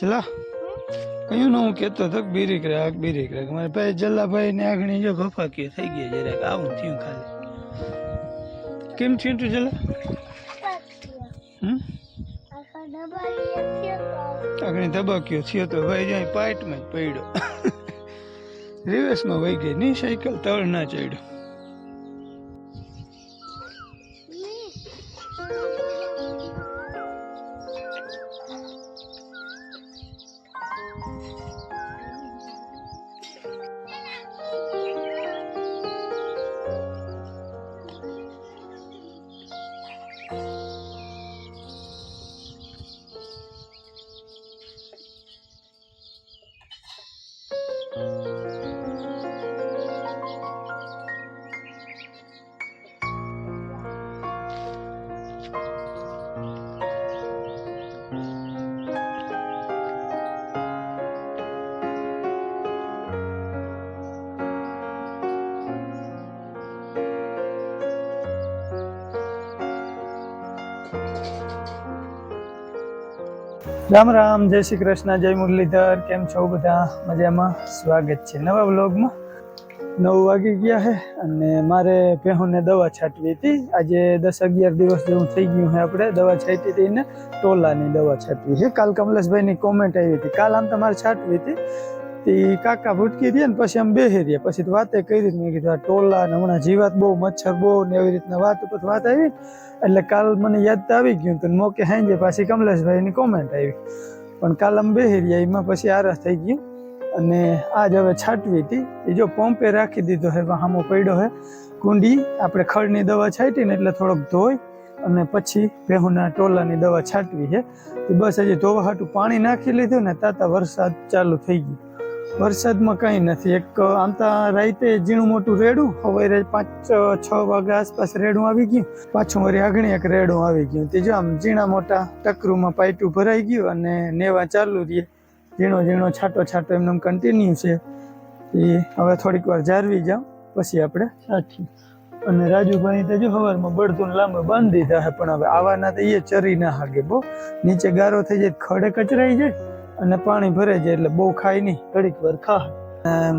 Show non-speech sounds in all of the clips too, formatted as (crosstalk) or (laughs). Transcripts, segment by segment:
ચલા. કયું ને હું કહેતો હતો કે બીરીક રાખ બીરીક રાખ મારે ભાઈ જલ્લાભાઈ ને આગણી જો ભફાકી થઈ ગઈ જરાક. આવું થયું ખાલી. કેમ થયું તું જલ્લા? આગણી ધબાક્યો થયો તો ભાઈ જાય પાઇટમાં જ પડ્યો. (laughs) રિવર્સમાં વહી ગઈ નહીં સાયકલ તળ ના ચડ્યો. રામ રામ, જય શ્રી કૃષ્ણ, જય મુરલીધર, કેમ છો બધા? મજામાં? સ્વાગત છે નવા વ્લોગમાં. નવ વાગી ગયા છે અને મારે ભેહુને દવા છાંટવી હતી. આજે દસ અગિયાર દિવસ જેવું થઈ ગયું છે આપણે. દવા છાંટી હતી ને ટોલાની દવા છાંટવી છે કાલ કમલેશભાઈની કોમેન્ટ આવી હતી. કાલ આમ તમારે છાંટવી હતી. તે કાકા ભૂટકી દે ને પછી આમ બેસી રહ્યા પછી વાતે કરી મેં કીધું, આ ટોલા ને હમણાં જીવાત બહુ મચ્છર બહુ ને એવી રીતના વાત ઉપર વાત આવી. એટલે કાલ મને યાદ તો આવી ગયું તો મોકે સાંજે પાછી કમલેશભાઈની કોમેન્ટ આવી. પણ કાલ આમ બેસી રહ્યા એમાં પછી આરસ થઈ ગયું. અને આજ હવે છાંટવી હતી. એ જો પંપે રાખી દીધો હે હામો પડ્યો હે. કુંડી, આપણે ખડની દવા છાંટી ને એટલે થોડોક ધોઈ અને પછી ભેહુના ટોલાની દવા છાંટવી છે એ બસ હજી ધોવા હાટું પાણી નાખી લીધું ને તાતા વરસાદ ચાલુ થઈ ગયું. વરસાદમાં કંઈ નથી. એક આમ તો રાતે ઝીણું મોટું રેડું હવે પાંચ છ વાગ્યા આસપાસ રેડું આવી ગયું. પાછું વળી આગળ એક રેડું આવી ગયું. તે જો આમ ઝીણા મોટા ટકરુમાં પાઇટું ભરાઈ ગયું અને નેવા ચાલુ રહીએ ઝીણો ઝીણો છાંટો છાંટો એમને કન્ટિન્યુ છે. એ હવે થોડીક વાર જાળવી જાઉં પછી આપણે છાંટીએ અને રાજુભાઈ તો જો સવારમાં બળતું લાંબુ બાંધી દીધા પણ હવે આવાના તો એ ચરી ના હાગે, બહુ. નીચે ગારો થઈ જાય, ખડે કચરાઈ જાય. અને પાણી ભરાઈ જાય એટલે બહુ ખાય નહીં. ઘડીક વાર ખા.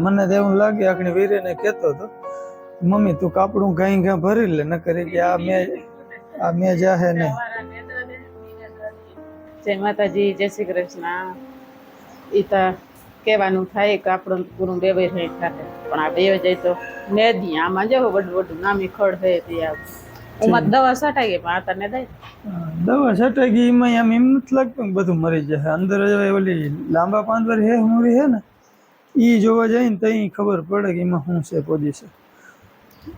મને તો એવું લાગે, આખણી વીરેને કહેતો હતો, મમ્મી, તું કાપડું ઘાઈ ઘા ભરી લે ન કરે કે આ મેં આ મેં જાહે ને જય માતાજી, જય શ્રી કૃષ્ણ. ઈ તો કહેવાનું થાય કે આપણું પૂરું બે થાય. પણ આ બે જાય તો મેદી આમાં જો વડું વડું નામી ખડ હે તે આ ઉમાં દવા સટાઈ ગઈ પણ આ દઈ દવા છટાઈ ગઈ એમાં એમ નથી લાગતું બધું મરી જશે. અંદર ઓલી લાંબા પાંદર હે હુંરી હે ને એ જોવા જાય ને તઈ ખબર પડે કે એમાં શું છે પોઝિશન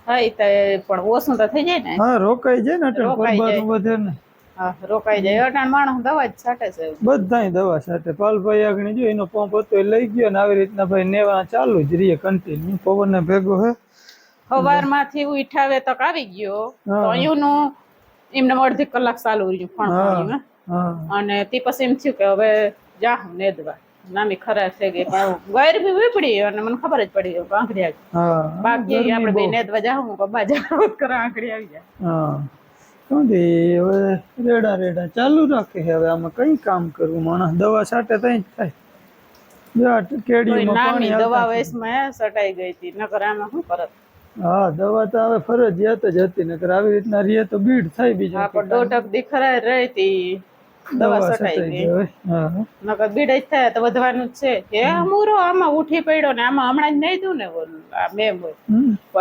હા એ તો પણ ઓછું તો થઈ જાય ને. હા રોકાઈ જાય ને રોકાઈ વધે ને. હા રોકાઈ જાય. અટાણ માણસ દવા જ છાંટે છે. બધાય દવા સાથે પાલભાઈ આગળ જો એનો પંપ હતો એ લઈ ગયો ને આવી રીતના ભાઈ નેવા ચાલુ જ રહીએ કન્ટિન્યુ પવન ને ભેગો હે. સવારમાંથી ઉઠાવે તક આવી ગયો. તો અહીંનું એમને અડધી કલાક ચાલુ રહ્યું. હા અને તે પછી એમ થયું કે હવે જાહું નેદવા નામી ખરાબ થઈ ગઈ પણ ગેર બી વીપડી અને મને ખબર જ પડી ગયું આંખડી આવી. બાકી આપણે બે નેદવા જાહું પપ્પા જાઉં કરવા આંખડી આવી જાય. હવે રેડા રેડા ચાલુ રાખે હવે. આમાં કઈ કામ કરવું? માણસ દવા સાટે તઈ જ થાય. જો કેડીમાં પાણી દવા વયસમાં સટાઈ ગઈ હતી. નકર આમાં શું કરત હા દવા તો હવે ફરજિયાત જ હતી નકર આવી રીતના રીએ તો બીડ થાય બીજું હા પણ દોઢક દી ખરાબ રહી દવા સટાઈ ગઈ. હા. નકર બીડ જ થાય તો વધવાનું જ છે. એ અમૂરો આમાં ઉઠી પડ્યો ને આમાં હમણાં જ નહીં દઉં ને આ મેં.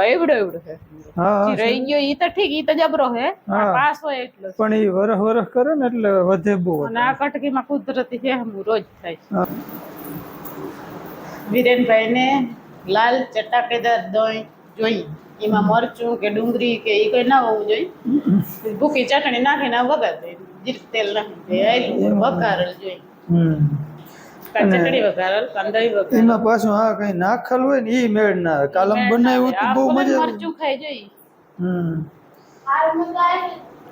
એવડો એવડો છે. રહી ગયો ઈ તો ઠીક ઈ તો જબરો હે. પાસ હોય એટલો પણ ઈ વરહ વરહ કરે ને એટલે વધે બહુ અને આ કટકીમાં કુદરતી છે હમ રોજ થાય વિરેનભાઈ ને લાલ ચટાકેદાર દહીં જોઈ એમાં મરચું કે ડુંગળી કે એ કઈ ના હોવું જોઈએ. ભૂકી ચટણી નાખીને વઘાર દે જીરું તેલ નાખી દે વઘારેલ જોઈએ. ચટણી વઘારેલ કાં વઘારેલ. એમાં પાછું હા કઈ નાખેલ હોય ને ઈ મેળ ના કાલમ બનાવ્યું તો બહુ મજા મરચું ખાઈ જોઈ હમ.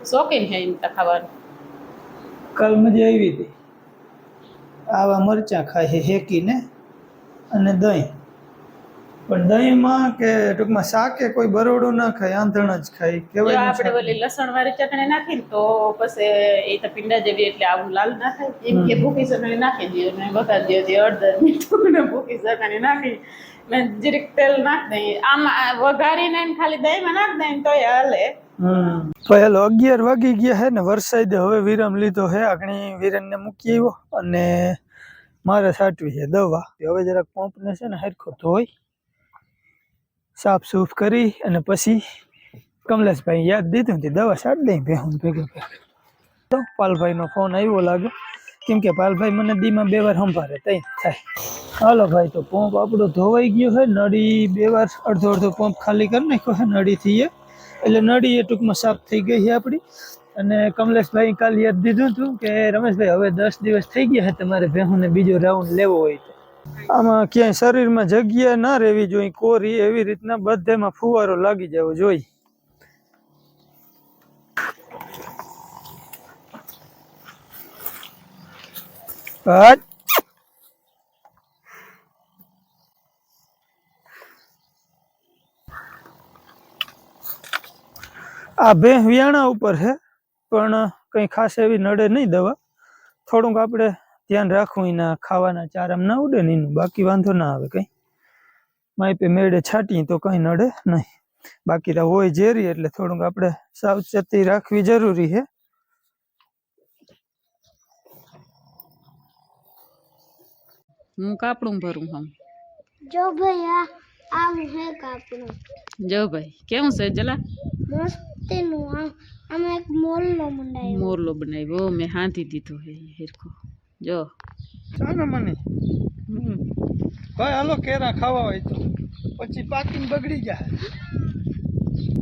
શોખીન છે એમ તો ખાવાનું. કાલ મજા આવી હતી. આવા મરચાં ખાય છે હેકીને અને દહીં. પણ દહીંમાં કે ટૂંકમાં શાકે કોઈ બરોડું ના ખાય આંધણ જ ખાય જો કેવાય આપણે ઓલી લસણ વાળી ચટણી નાખી તો પછી એ તો પીંડા જેવી એટલે આવું લાલ ના થાય. એમ કે ભૂકી ચટણી નાખી દઈએ ને વઘારી દો તે હળદર મીઠું ભૂકી ચટણી નાખી. ને જીરીક તેલ નાખ દઈએ આમાં વઘારીને ને ખાલી દહીંમાં નાખ દઈએ તો તોય હાલે. હમ. પહેલો અગિયાર વાગી ગયા હે ને વરસાદે હવે વિરામ લીધો હે. આગણી વિરનને મૂકી આવ્યો અને મારે સાટવી છે દવા. હવે જરાક પંપને છે ને હરખો ધોઈ સાફ સૂફ કરી અને પછી કમલેશભાઈ યાદ દીધું તે દવા સાટ દઈ ભેહું ભેગું તો પાલભાઈનો ફોન આવ્યો લાગે કેમ કે પાલભાઈ મને દીમાં બે વાર સંભાળે તઈ થાય. હાલો ભાઈ, તો પંપ આપણો ધોવાઈ ગયો છે નળી બે વાર અડધો અડધો પંપ ખાલી કરી નાખ્યો છે નળીથી એ એટલે નળી એ ટૂંકમાં સાફ થઈ ગઈ છે આપણી. અને કમલેશભાઈ કાલે યાદ દીધું હતું કે રમેશભાઈ હવે દસ દિવસ થઈ ગયા છે તમારે ભેહુંને બીજો રાઉન્ડ લેવો હોય તો. આમાં ક્યાંય શરીરમાં જગ્યા ના રહેવી જોઈએ, કોરી એવી રીતના બધેમાં ફુવારો લાગી જવો જોઈએ. આ બે વિયાણા ઉપર છે, પણ કંઈ ખાસ એવી નડે નહીં દવા. થોડુંક આપણે ધ્યાન રાખવું એના ખાવાના ચારામ ના ઉડે ને એનું. બાકી વાંધો ના આવે કંઈ. માઈપે મેળે છાંટીએ તો કંઈ નડે નહીં. બાકી તો હોય ઝેરી એટલે થોડુંક આપણે સાવચેતી રાખવી જરૂરી છે હું કાપડું ભરું હમ? જો ભાઈ આ આમ હે કાપડું. જો ભાઈ કેવું છે જલા? મસ્તીનું આમ આમ એક મોરલો મંડાયો. મોરલો બનાવ્યો. મેં હાંધી દીધો હે હેરખો. જો. ચાલો મને. ભાઈ હાલો કેરા ખાવા હોય તો. પછી પાકીને બગડી જાય.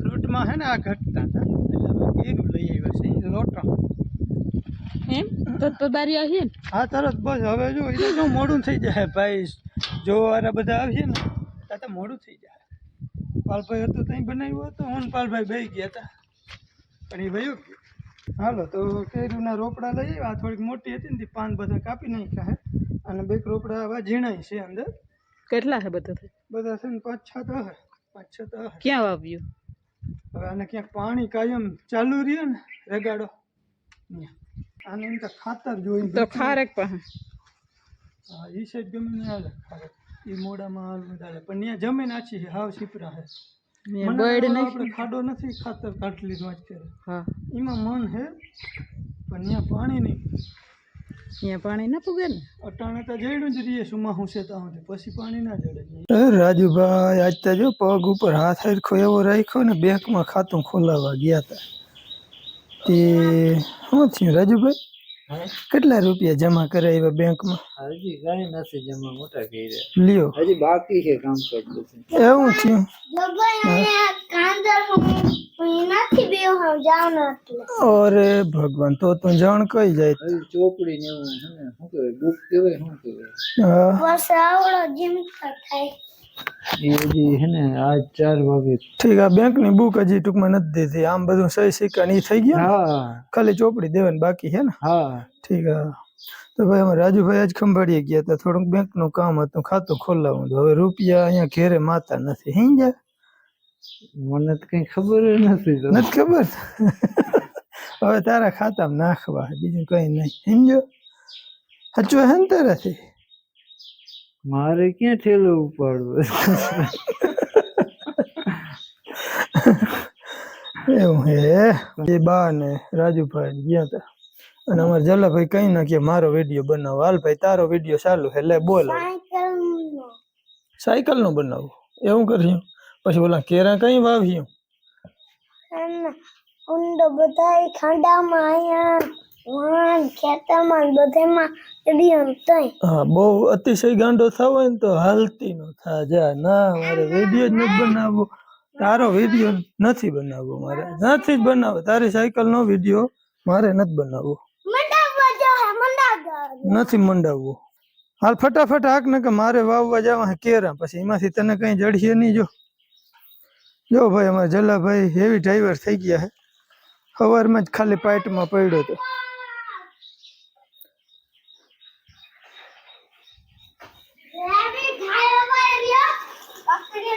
ફ્રૂટમાં હે ને આ ઘટતા હતા. એટલે અમે કેરું લઈ આવ્યા છે ઈ એમ? તો બારી આવીએ ને? હા તરત બસ. હવે જો એ તો મોડું થઈ જાય ભાઈ. જોવાવાળા બધા આવીએ ને ત્યાં તો મોડું થઈ જાય. પાલભાઈ હતું ત્યાં બનાવ્યું હતું. હું પાલભાઈ બે ગયા હતા. પણ એ ભયું હાલો તો કેરીના રોપડા લઈ આ થોડીક મોટી હતી ને પાન બધા કાપી નાખ્યા હે. અને બે રોપડા આવા ઝીણાય છે અંદર. કેટલા છે બધા બધા છે ને પાંચ છ તો હે. પાંચ છ તો હે. ક્યાં વાવ્યું? હવે આને ક્યાંક પાણી કાયમ ચાલુ રહ્યો ને રગાડો. આને એમ તો ખાતર જોઈ તો ખારેક પાસે. હા એ સાઈડ ગમે ને હાલે. ખારેક. એ મોડામાં હાલ વધારે. પણ ત્યાં જમીન આછી છે હાવ છીપરા છે મેં બર્ડ નહીં આપણે ખાડો નથી ખાતર કાઢી લીધું કરે હા. એમાં મન હે પણ ત્યાં પાણી નહીં. અહીંયા પાણી ના પૂગે ને? અટાણે તો જઈડું જ રહીએ સુમા હું છે ત્યાં પછી પાણી ના જડે રાજુભાઈ આજ તો જો પગ ઉપર હાથ હરખો એવો રાખ્યો ને બેંકમાં ખાતું ખોલાવવા ગયા હતા તે શું થયું રાજુભાઈ? કેટલા રૂપિયા જમા કરાવ્યા બેંકમાં? હજી કઈ નથી જમા મોટા કર્યા. લ્યો. હજી બાકી છે કામ બધું એવું થયું અરે ભગવાન તો તું જાણ કઈ જાય. ચોપડી ને એવું છે ને? શું કહેવાય? બુક કહેવાય શું કહેવાય? હા. બસ આવડો જીમતો થાય. હજી છે ને આજ ચાર વાગે ઠીક આ બેંકની બુક હજી ટૂંકમાં નથી દીધી. આમ બધું સહી સિક્કા ની થઈ ગયા હા. ખાલી ચોપડી દેવાની બાકી છે ને? હા. ઠીક તો ભાઈ અમે રાજુભાઈ આજ ખંભાળીએ ગયા હતા. થોડુંક બેંકનું કામ હતું ખાતું ખોલાવું હવે રૂપિયા અહીંયા ઘેરે માતા નથી. હિંજા મને તો કઈ ખબર નથી નથી ખબર? હવે તારા ખાતામાં નાખવા. બીજું કઈ નહીં. સમજો સાચું હે ને તારાથી? મારે ક્યાં ઠેલો ઉપાડવો? એવું હે? એ બા ને રાજુભાઈ ગયા હતા અને અમારે જલાભાઈ કઈ ના કે મારો વીડિયો બનાવો. હાલ ભાઈ તારો વીડિયો ચાલુ છે લે બોલ. સાયકલનું બનાવવું એવું કર્યું પછી ઓલા કેરા કઈ વાવ્યું અને ઊંડો બધા ખાડામાં અહીંયા હા બહુ અતિશય ગાંડો થાવ ને તો હાલતી નો થા જા ના મારે વીડિયો જ નથી બનાવવો. તારો વીડિયો નથી બનાવવો મારે. નથી જ બનાવવો. તારી સાયકલ નો વીડિયો મારે નથી બનાવવો. નથી મંડાવવો. હાલ ફટાફટ હાક ને કે મારે વાવવા જવા કેરા પછી એમાંથી તને કઈ જડશે નહીં જો. જો ભાઈ અમારા જલાભાઈ હેવી ડ્રાઈવર થઈ ગયા હે. સવારમાં જ ખાલી પાઇટમાં પડ્યો હતો રેવી ઢાયો પર રહ્યો પકડી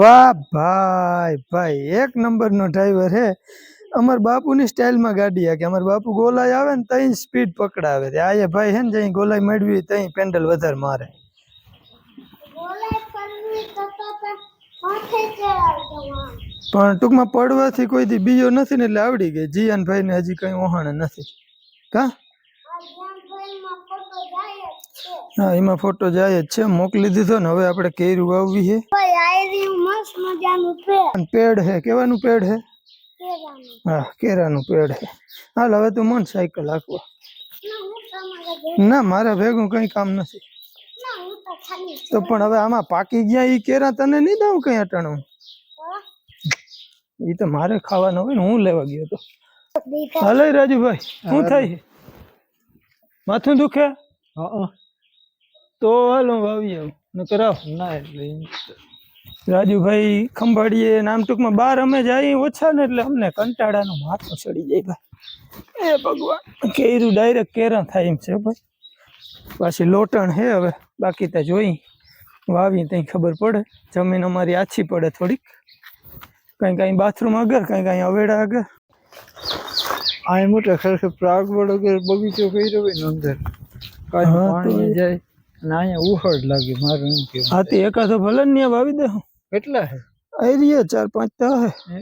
વાહ ભાઈ ભાઈ એક નંબર નો ડ્રાઈવર હે. અમાર બાપુની સ્ટાઇલમાં ગાડી આ કે અમાર બાપુ ગોલાઈ આવે ને તઈ સ્પીડ પકડાવે આ એ ભાઈ હે ને જઈ ગોલાઈ મેળવી તઈ પેન્ડલ વધારે મારે. પણ ટૂંકમાં પડવાથી કોઈ દી બીજો નથી ને એટલે આવડી ગઈ. જીયાન ભાઈ ને હજી કઈ ઓહાણે નથી. કા આ જ્યાં ભાઈમાં ફોટો જાય જ છે. હા એમાં ફોટો જાય જ છે. મોકલી દીધો ને હવે આપણે કેરું વાવવી છે પેડ. હે કેવાનું પેડ હે? હા કેરાનું પેડ હે. હાલ હવે તું મન સાયકલ હાંકવા. ના હું મારા ભેગું કઈ કામ નથી. તો પણ હવે આમાં પાકી ગયા ઈ કેરા તને નહીં દઉં કઈ અટાણું? ઈ તો મારે ખાવાનું હોય ને હું લેવા ગયો તો. હલે રાજુભાઈ શું થાય છે? માથું દુખે? તો હાલ હું વાવી આવું. ન કરાવ ના એટલે રાજુભાઈ ખંભાળીએ નામ ટૂંકમાં બાર અમે જાય ઓછા ને એટલે અમને કંટાળાનું માથું ચડી જાય ભાઈ એ ભગવાન. કેરું ડાયરેક્ટ કેરા થાય એમ છે ભાઈ. પાછી લોટણ હે હવે. બાકી તો જોઈ. વાવી ત્યાં ખબર પડે. જમીન અમારી આછી પડે થોડીક. કઈ કઈ બાથરૂમ આગળ કઈ કઈ અવેડા આગળ. આ મોટા ખરેખર પ્રાગ વગર બગીચો કર્યો હોય અંદર. પાણી જાય. અને અહીંયા ઉહડ લાગી મારું એમ કેવું હાથી એકાદો ભલે ને વાવી દે કેટલા હે? આઈ ચાર પાંચ તો હે. હે?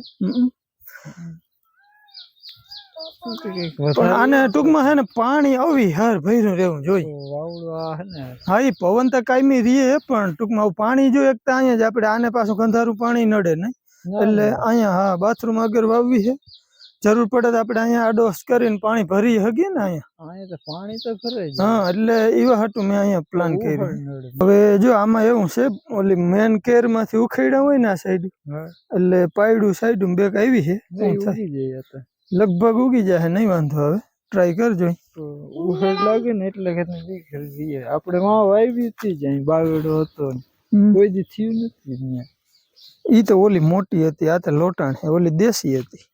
કે પણ આને ટૂંકમાં હે ને પાણી આવી હાર ભર્યું રહેવું જોઈએ. તો આ હે હા એ પવન તો કાયમી રીએ પણ ટૂંકમાં પાણી જો એક તો અહીંયા જ આપણે આને પાછું ગંધારું પાણી નડે નહીં. એટલે. અહીંયા હા બાથરૂમ આગળ વાવવી છે. જરૂર પડે તો આપણે અહીંયા આડોસ કરીને પાણી ભરી શકીએ ને અહીંયા? પાણી તો ભરે હા એટલે એવા હતું મેં અહીંયા પ્લાન કર્યો હવે જો આમાં એવું છે ઓલી મેન કેરમાંથી ઉખેડા હોય ને આ સાઈડ એટલે પાયડું સાઈડ બેક આવી છે જાય લગભગ ઉગી જાય નહીં વાંધો હવે ટ્રાય કરજો તો લાગે ને એટલે આપણે માં વાવી હતી જ અહીં બાગડો હતો કોઈ દી થયું નથી. ઈ તો ઓલી મોટી હતી આ તો લોટાણ છે ઓલી દેશી હતી.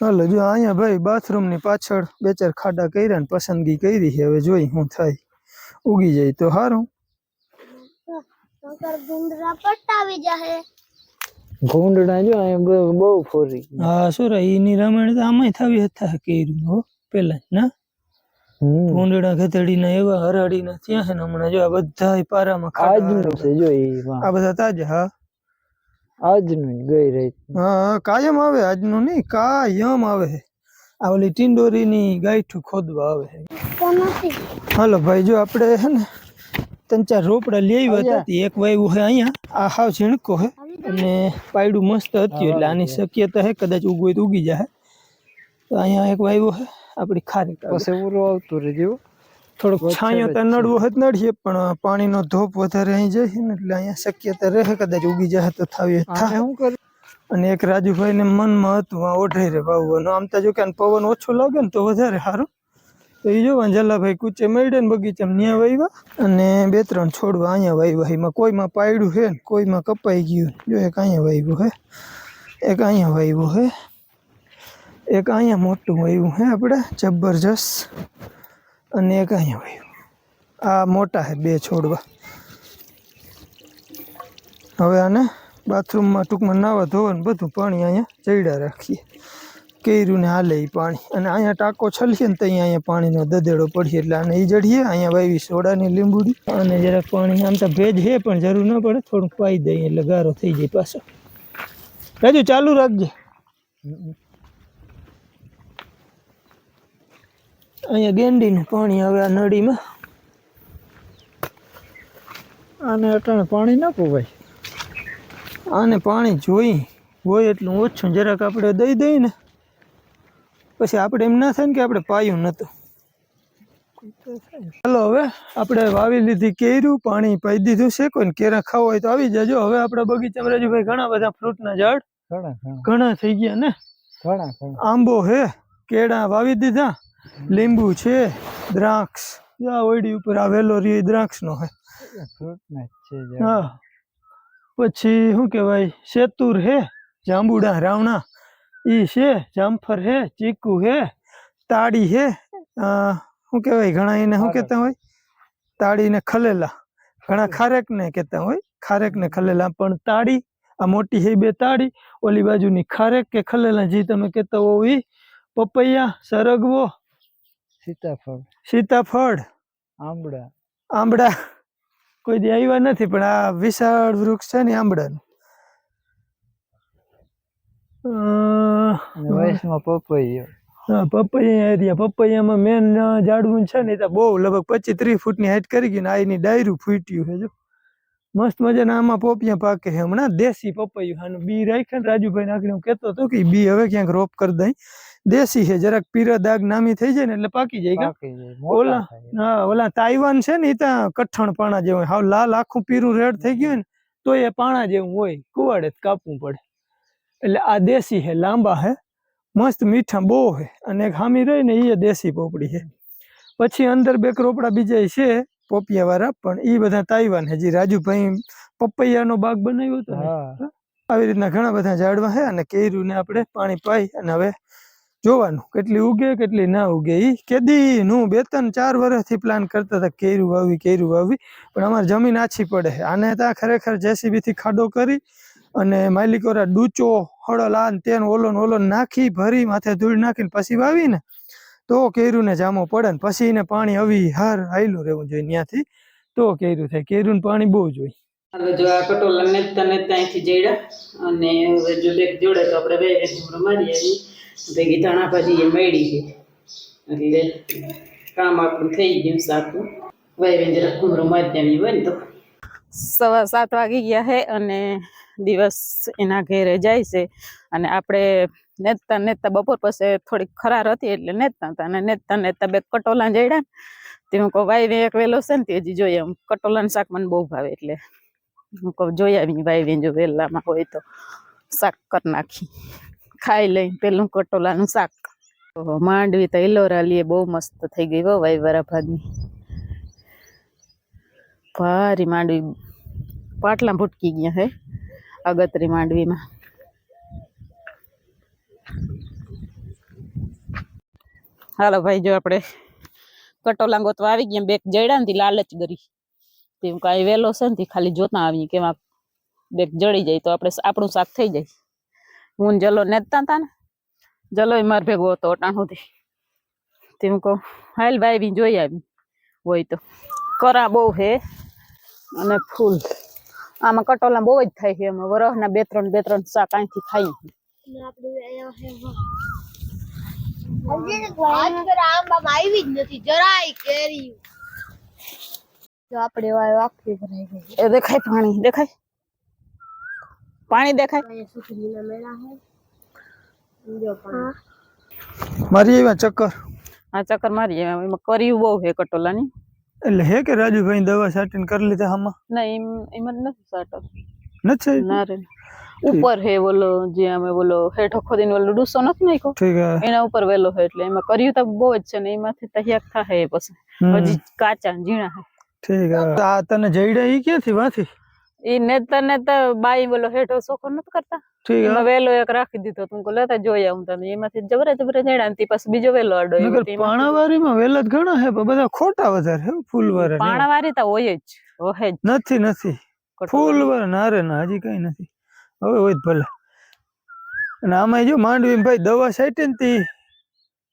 હાલો જો અહીંયા ભાઈ બાથરૂમની પાછળ બે ચાર ખાડા કર્યા ને પસંદગી કરી છે હવે જોઈ શું થાય ઉગી જાય તો સારું નકર ગુંદરા પટાવી જાહે ઘૂંડણા જો અહીંયા બહુ બહુ ફોરી ગયા. હા શું રે ઈની રામાયણ તો આમાંય થાવી હતા કર્યું હો પેલા ના હમ. ભૂંડડા ગધેડીના એવા હરાડીના ત્યાં છે ને હમણાં જો આ બધા પારામાં આજનું ખાડા છે જો એ વાં. આ બધા તાજા હા આજનું ગઈ રહી હા હા, કાયમ આવે આજનું નહીં કાયમ આવે. આ ઓલી ટિંડોરીની ગાયઠું ખોદવા આવે. હાલો ભાઈ જો આપણે હે ને ત્રણ ચાર રોપડા લઈ આવ્યા હતા એક વાયુ હે અહીંયા. આ હાવ ઝીણકો હે અને પાયડું મસ્ત હતું એટલે આની શક્યતા હે કદાચ ઉગવે હોય તો ઉગી જાય. તો અહીંયા એક વાયુ હે આપણી ખારી પાસે પછી ઉરો આવતું રહેજો. થોડોક છાંયો તો નડવો હોય નડીએ પણ પાણીનો ધોપ વધારે અહીં જાય ને એટલે અહીંયા શક્યતા રહે કદાચ ઉગી જાય તો થાવી થાય. શું કરે? અને એક રાજુભાઈ ને મનમાં હતું આ ઓઢાઈ રે વાવવાનું. આમ તો જો કે પવન ઓછો લાગે ને તો વધારે સારું. તો એ જોવા જલાભાઈ કૂચે મળ્યા ને બગીચામાં ન્યા વાવ્યા અને બે ત્રણ છોડવા અહીંયા વાવ્યા એમાં કોઈમાં પાયડું છે ને કોઈમાં કપાઈ ગયું જો એક અહીંયા વાવ્યું હે એક અહીંયા વાવ્યું હે એક અહીંયા મોટું વાવ્યું હે આપણે. જબરજસ્ત. અને એક અહીંયા વાવ્યું આ મોટા હે બે છોડવા. હવે આને બાથરૂમમાં ટૂંકમાં નાવા ધોવા ને બધું પાણી અહીંયા ચડ્યા રાખીએ. કેર્યું ને હાલે એ પાણી. અને અહીંયા ટાંકો છલીએ ને ત્યાં અહીંયા પાણીનો દદેડો પડીએ એટલે આને ઈ જડીએ, અહીંયા વાવી સોડાની લીંબુડી. અને જરાક પાણી આમ તો ભેજ છે, પણ જરૂર ન પડે, થોડુંક પાઈ દઈએ એટલે ગારો થઈ જાય પાછો. રાજુ, ચાલુ રાખજે. અહીંયા ગેંડીનું પાણી આવે આ નળીમાં. આને અટાણે પાણી નાખો ભાઈ? આને પાણી જોઈ હોય એટલું ઓછું જરાક આપણે દઈ દઈએ ને પછી આપણે એમ ના થાય ને કે આપણે પાયું નહોતું. ચાલો હવે આપણે વાવી લીધી કેર્યું પાણી પાઈ દીધું છે. કોઈને કેરા ખાવા હોય તો આવી જજો. હવે આપણા બગીચામાં રાજુભાઈ ઘણા બધા ફ્રૂટના ઝાડ ઘણા થઈ ગયા ને. આંબો હે કેળા વાવી દીધા. લીંબુ છે દ્રાક્ષ. આ ઓયડી ઉપર આ વેલો દ્રાક્ષ દ્રાક્ષનો હે. ફ્રૂટ ના છે હા. પછી શું કહેવાય શેતુર હે જાંબુડા રાવણા. ઈ છે જામફર હે ચીકુ હે તાળી હે. શું કહેવાય ઘણા એને શું કહેતા હોય? તાળીને ખલેલા. ઘણા ખારેક ને કહેતા હોય ખારેક ને ખલેલા. પણ તાળી આ મોટી હે બે તાળી ઓલી બાજુની ખારેક કે ખલેલા જે તમે કહેતા હોવ ઈ. પપૈયા સરગવો સીતાફળ. સીતાફળ? આંબળા. આંબળા? કોઈ દી આવ્યા નથી પણ આ વિશાળ વૃક્ષ છે ને આંબળાનું. વયસમાં પપૈયો. પપૈયા એરિયા પપૈયામાં મેન ઝાડવું છે ને તો બહુ લગભગ પચીસ ત્રીસ ફૂટની હાઈટ કરી ગઈ ને આ ડાયરું ફૂટ્યું છે જો. મસ્ત મજાના આમાં પોપિયા પાકે છે. હમણાં દેશી પપૈયું આનું બી રાખ્યા ને રાજુભાઈ નાખીને હું કહેતો હતો કે બી હવે ક્યાંક રોપ કરી દઈ. દેશી છે જરાક પીરા દાગ નામી થઈ જાય ને એટલે પાકી જાય ઓલા હા ઓલા તાઇવાન છે ને એ ત્યાં કઠણ પાણા જેવું હોય. હાવ લાલ આખું પીરું રેડ થઈ ગયું ને તો એ પાણા જેવું હોય. કુવાડે કાપવું પડે. એટલે આ દેશી હે લાંબા હે મસ્ત મીઠા બહુ હે અને હામી રહી ને એ દેશી પોપડી છે. પછી અંદર બે રોપડા બીજા છે પોપિયા વાળા પણ એ બધા તાઇવાન હજી જે રાજુભાઈ પપૈયાનો બાગ બનાવ્યો હતો આવી રીતના ઘણા બધા ઝાડવા છે અને કેરીને આપણે પાણી પાઈ અને હવે જોવાનું, કેટલી ઉગે, કેટલી ના ઉગે. એ કેદી નું બે ત્રણ ચાર વર્ષથી પ્લાન કરતા હતા, કેરું વાવી કેરું વાવી પણ અમારે જમીન આછી પડે. આને ત્યાં ખરેખર જેસીબીથી ખાડો કરી અને માલિકોરા ડૂચો હળલ આ તેન, ઓલોન ઓલોન નાખી, ભરી, માથે ધૂળ નાખીને પછી વાવીને તો કેરુને જામો પડે ને પછી એને પાણી આવી હાર, હાયલું રહેવું જોઈએ ત્યાંથી તો કેરું થાય. કેરું પાણી બહુ જોઈએ. જોડે તો આપણે બે મારી ભેગી ધાણા ભાજી એ મળી ગઈ એટલે કામ આપણું થઈ ગયું વાય જરા ઘૂમરો મારી આવી હોય ને તો. સવા સાત વાગી ગયા છે અને દિવસ એના ઘેરે જાય છે. અને આપણે નેતતા નેતા બપોર પછી થોડીક ખરાર હતી એટલે નેતતા હતા. અને નેતા નેતા બે કટોલા જડ્યા તે હું કહું ભાઈ એક વેલો છે ને તે હજી જોઈએ. આમ કટોલાનું શાક મને બહુ ભાવે એટલે હું કહું, જોઈ આવી ભાઈ જો વહેલામાં હોય તો શાક કરી નાખી. ખાઈ લઈ, પેલું કટોલાનું શાક. માંડવી તો ઇલોરા લઈએ બહુ મસ્ત થઈ ગઈ હો વાઈ વાળા ભાગની ભારી માંડવી, પાટલા ભૂટકી ગયા હે અગતરી માંડવીમાં. હાલો ભાઈ, જો આપણે કટોલા ગોતવા આવી ગયા બેક જડ્યા ને તી લાલચ કરી તે કાંઈ વહેલો છે ને ખાલી જોતા આવીએ કે એમાં બેક જડી જાય તો આપણે, આપણું શાક થઈ જાય. હું ને જલો નેતા હતા ને જલો માર ભેગો હતો અટાણ સુધી. તે હું કહું હાલ ભાઈ બી જોઈ આવી. હોય તો. કરા બહુ હે અને ફૂલ. આમાં કટોલા બહુ જ થાય છે એમાં. વરસના બે ત્રણ બે ત્રણ શાક અહીંથી ખાઈ અને આપણે અહીંયા હે આજ પર આંબામાં આવી જ નથી. જરાય કેરી. જો આપણે વાય આખી ભરાઈ ગઈ. એ દેખાય પાણી દેખાય? પાણી દેખાય? હે. મારી એવા ચક્કર? આ ચક્કર મારી એમાં કર્યું બહુ હે કટોલાની. એટલે હે કે રાજુભાઈ દવા છાંટીને કરી લીધા આમાં? ના એમ એમાં નથી સાટો. નથી ના રે. ઉપર હે બોલો જે અમે બોલો હેઠો ખોદીને બોલો ડૂસો નથી નાખ્યો? ઠીક હે. એના ઉપર વેલો હે એટલે એમાં કર્યું તો બહુ જ છે ને એમાંથી તૈયાર થાય પછી. હમ, હજી કાચા ઝીણા હે. ઠીક હે. આ તને જઈડા ઈ ક્યાંથી વાથી? એ નેતા નેતા બાઈ બોલો હેઠો સોખો નથી કરતા? ઠીક હે. વેલો એક રાખી દીધો તું લેતા જોયા હું તને એમાંથી જબરે જબરે જડ્યા ને પછી બીજો વેલો અડો નકર પાણાવારીમાં વેલા જ ઘણા હે પણ બધા ખોટા વધારે હે ફૂલ પાણાવારી તો હોય જ હોય જ. નથી નથી. ફૂલવાર વાળા ના રે ના હજી કઈ નથી. હવે હોય ભલે. અને આમાં જો માંડવી ભાઈ દવા સાઈટી ને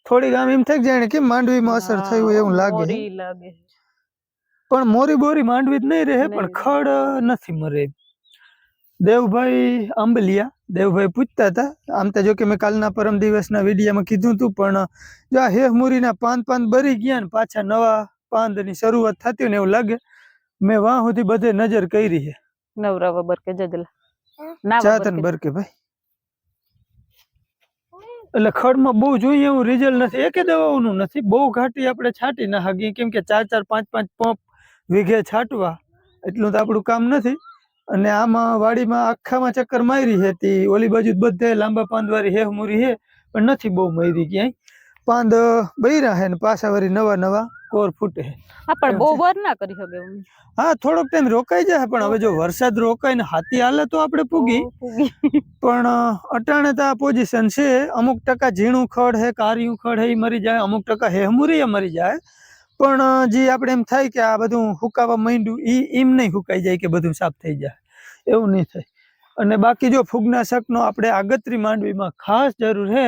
થોડીક આમ એમ થાય જાણે કેમ માંડવીમાં અસર થઈ હોય એવું લાગે. લાગે પણ મોરી બોરી માંડવી જ નહીં રહે પણ ખડ નથી મરે. દેવભાઈ આંબલિયા દેવભાઈ પૂછતા હતા. આમ તો જો કે મેં કાલના પરમ દિવસના વિડીયામાં કીધું હતું પણ જો આ હેહમુરીના પાન પાન બરી ગયા ને પાછા નવા પાંદની શરૂઆત થતી ને એવું લાગે મેં વાહ સુધી બધે નજર કરી છે નવરા બબર કે જજલા ના ચાતન બરકે ભાઈ. એટલે ખડમાં બહુ જોઈએ એવું રિઝલ્ટ નથી. એકે દવાઓનું નથી. બહુ ઘાટી આપણે છાંટી ના હગી કેમ કે ચાર ચાર પાંચ પાંચ પંપ વીઘે છાંટવા. એટલું તો આપણું કામ નથી. અને આમાં વાડીમાં આખામાં ચક્કર મારી હતી ઓલી બાજુ બધે લાંબા પાંદ વાળી હેહ મૂરી હે પણ નથી બહુ મારી ક્યાંય. પાંદ બૈરા હે ને પાછા વરી નવા નવા કોર ફૂટે હા પણ બહુ. વાર ના કરી શકે હા થોડોક ટાઈમ રોકાઈ જાય પણ હવે જો વરસાદ રોકાય ને હાથી હાલે તો આપણે પૂગી. (laughs) પણ અટાણે તો આ પોઝિશન છે. અમુક ટકા ઝીણું ખડ હે કારિયું ખડ હે એ મરી જાય. અમુક ટકા હેહમુરી એ મરી જાય. પણ જે આપણે એમ થાય કે આ બધું હુકાવા માંડ્યું એ એમ નહીં હુકાઈ જાય કે બધું સાફ થઈ જાય. એવું નહીં થાય. અને બાકી જો ફૂગનાશકનો આપણે આગતરી માંડવીમાં ખાસ જરૂર છે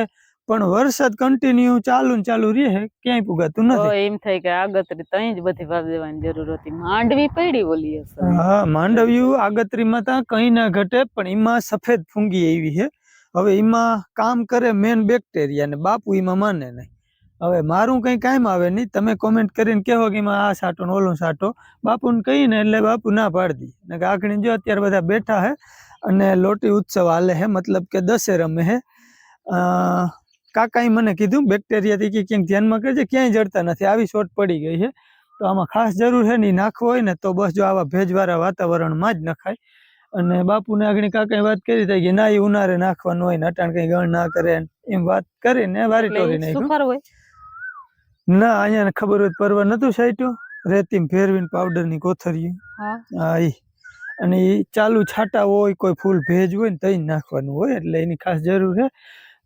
પણ વરસાદ કન્ટિન્યુ ચાલુ ને ચાલુ રહે ક્યાંય પુગાતું તો નથી એમ થાય કે આગતરી તઈ જ બધી વાવ દેવાની જરૂર હતી. માંડવી પડી ઓલી હા માંડવ્યું આગતરીમાં ત્યાં કંઈ ના ઘટે પણ એમાં સફેદ ફૂંગી એવી છે હવે એમાં કામ કરે મેન બેક્ટેરિયા ને બાપુ એમાં માને નહીં. હવે મારું કંઈ કામ આવે નહીં. તમે કોમેન્ટ કરીને કહો કે એમાં આ સાટો ને ઓલું સાટો. બાપુને કહીને એટલે બાપુ ના પાડી ને આખણી જો અત્યારે બધા બેઠા હે અને લોટી ઉત્સવ હાલે હે મતલબ કે દસે રમે હે. કાકાએ મને કીધું બેક્ટેરિયાથી કે ક્યાંક ધ્યાનમાં કરજે ક્યાંય જડતા નથી. આવી શોટ પડી ગઈ છે તો આમાં ખાસ જરૂર છે ને નાખવો હોય ને તો બસ જો આવા ભેજવાળા વાતાવરણમાં જ નખાય. અને બાપુને આગળ કાંઈ વાત કરી હતી કે ના એ ઉનારે નાખવાનું હોય ને અટાણ કઈ ગણ ના કરે એમ વાત કરીને વારી ટોરી નાખ્યું. હોય. ના અહીંયા ખબર હોય પર્વ નતું સાઈટ્યું રેતી ફેરવીને પાવડરની કોથરી હા ઈ. અને ઈ ચાલુ છાંટા હોય કોઈ ફૂલ ભેજ હોય ને તઈ નાખવાનું હોય એટલે એની ખાસ જરૂર છે.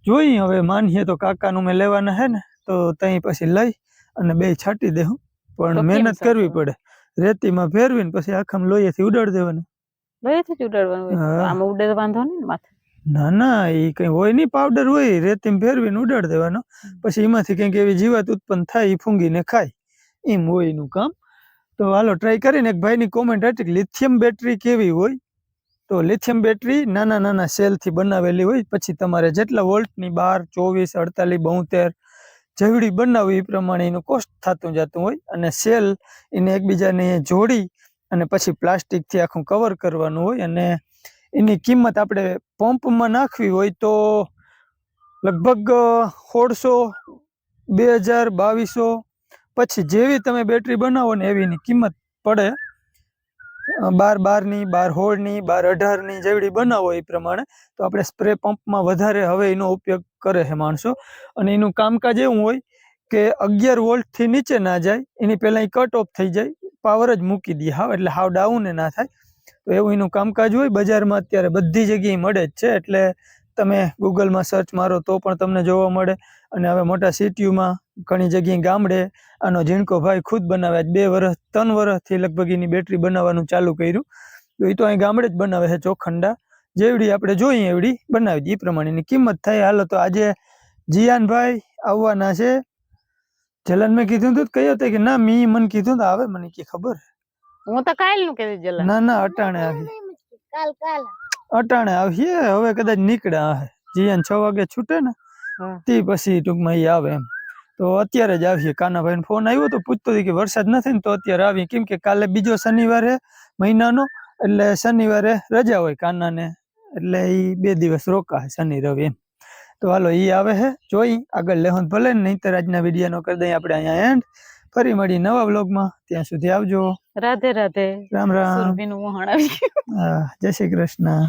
જોઈએ હવે માનીએ તો કાકાનું મેં લેવાના હે ને તો તઈ પછી લઈ અને બે છાંટી દેહું પણ મહેનત કરવી પડે. પડે રેતીમાં ફેરવીને પછી આખામાં લોહીથી ઉડાડી દેવાનું. લોહીથી જ ઉડાડવાનું આમાં ઉડે તો વાંધો નહીં માથે? ના ના એ કઈ હોય નહીં પાવડર હોય રેતીમ ફેરવીને ઉડાડ દેવાનો. પછી એમાંથી કંઈક એવી જીવાત ઉત્પન્ન થાય એ ફૂંગીને ખાય. એમ હોય એનું કામ. તો હાલો ટ્રાય કરીને એક ભાઈની કોમેન્ટ હતી કે લિથિયમ બેટરી કેવી હોય? તો લિથિયમ બેટરી નાના નાના સેલથી બનાવેલી હોય. પછી તમારે જેટલા વોલ્ટની બાર ચોવીસ અડતાલીસ બોતેર જેવડી બનાવવી એ પ્રમાણે એનું કોસ્ટ થતું જતું હોય. અને સેલ એને એકબીજાને જોડી અને પછી પ્લાસ્ટિકથી આખું કવર કરવાનું હોય અને એની કિંમત આપણે પંપમાં નાખવી હોય તો લગભગ સોળસો, બે હજાર, બાવીસો, પછી જેવી તમે બેટરી બનાવો ને એવી એની કિંમત પડે. બાર બારની, બાર હોળની, બાર અઢારની જેવડી બનાવો એ પ્રમાણે, તો આપણે સ્પ્રે પંપમાં વધારે હવે એનો ઉપયોગ કરે છે માણસો. અને એનું કામકાજ એવું હોય કે અગિયાર વોલ્ટથી નીચે ના જાય, એની પહેલાં એ કટ ઓફ થઈ જાય પાવર જ મૂકી દે. હાવ એટલે હાવ ડાઉન ના થાય. તો એવું એનું કામકાજ હોય, બજારમાં અત્યારે બધી જગ્યાએ મળે જ છે. એટલે તમે ગૂગલમાં સર્ચ મારો તો પણ તમને જોવા મળે. અને હવે મોટા સિટીઓમાં ઘણી જગ્યાએ ગામડે આનો ઝીણકો ભાઈ ખુદ બનાવે. બે વર્ષ ત્રણ વર્ષથી લગભગ એની બેટરી બનાવવાનું ચાલુ કર્યું. તો એ તો અહીં ગામડે જ બનાવે છે, ચોખંડા. જેવડી આપણે જોઈએ એવડી બનાવી દઈએ. એ પ્રમાણેની કિંમત થાય. હાલો તો આજે જીયાનભાઈ આવવાના છે. જલન મેં કીધું હતું કયો હતો કે ના, મી મને કીધું તો આવે મને કે ખબર. હું તો કાલનું કહેતી જલા. ના ના અટાણે આવી. કાલ કાલ. અટાણે આવીએ હવે કદાચ નીકળ્યા હે. જીયાન છ વાગે છૂટે ને હા. તે પછી ટૂંકમાં ઈ આવે એમ. તો અત્યારે જ આવીએ કાનાભાઈ ફોન આવ્યો તો પૂછતો હતો કે વરસાદ નથી ને તો અત્યારે આવીએ કેમ કે કાલે બીજો શનિવાર હે મહિનાનો એટલે શનિવારે રજા હોય કાનાને. એટલે ઈ બે દિવસ રોકા શનિ રવિ એમ. તો હાલો ઈ આવે હે જોઈ આગળ લેહોન ભલે ને નહીંતર આજના વિડીયોનો કરી દઈએ આપણે અહીંયા એન્ડ ફરી મળી નવા વ્લોગમાં ત્યાં સુધી આવજો. રાધે રાધે. રામ રામ. સુરભીનું વહાણ આવી ગયું. જય શ્રી કૃષ્ણ.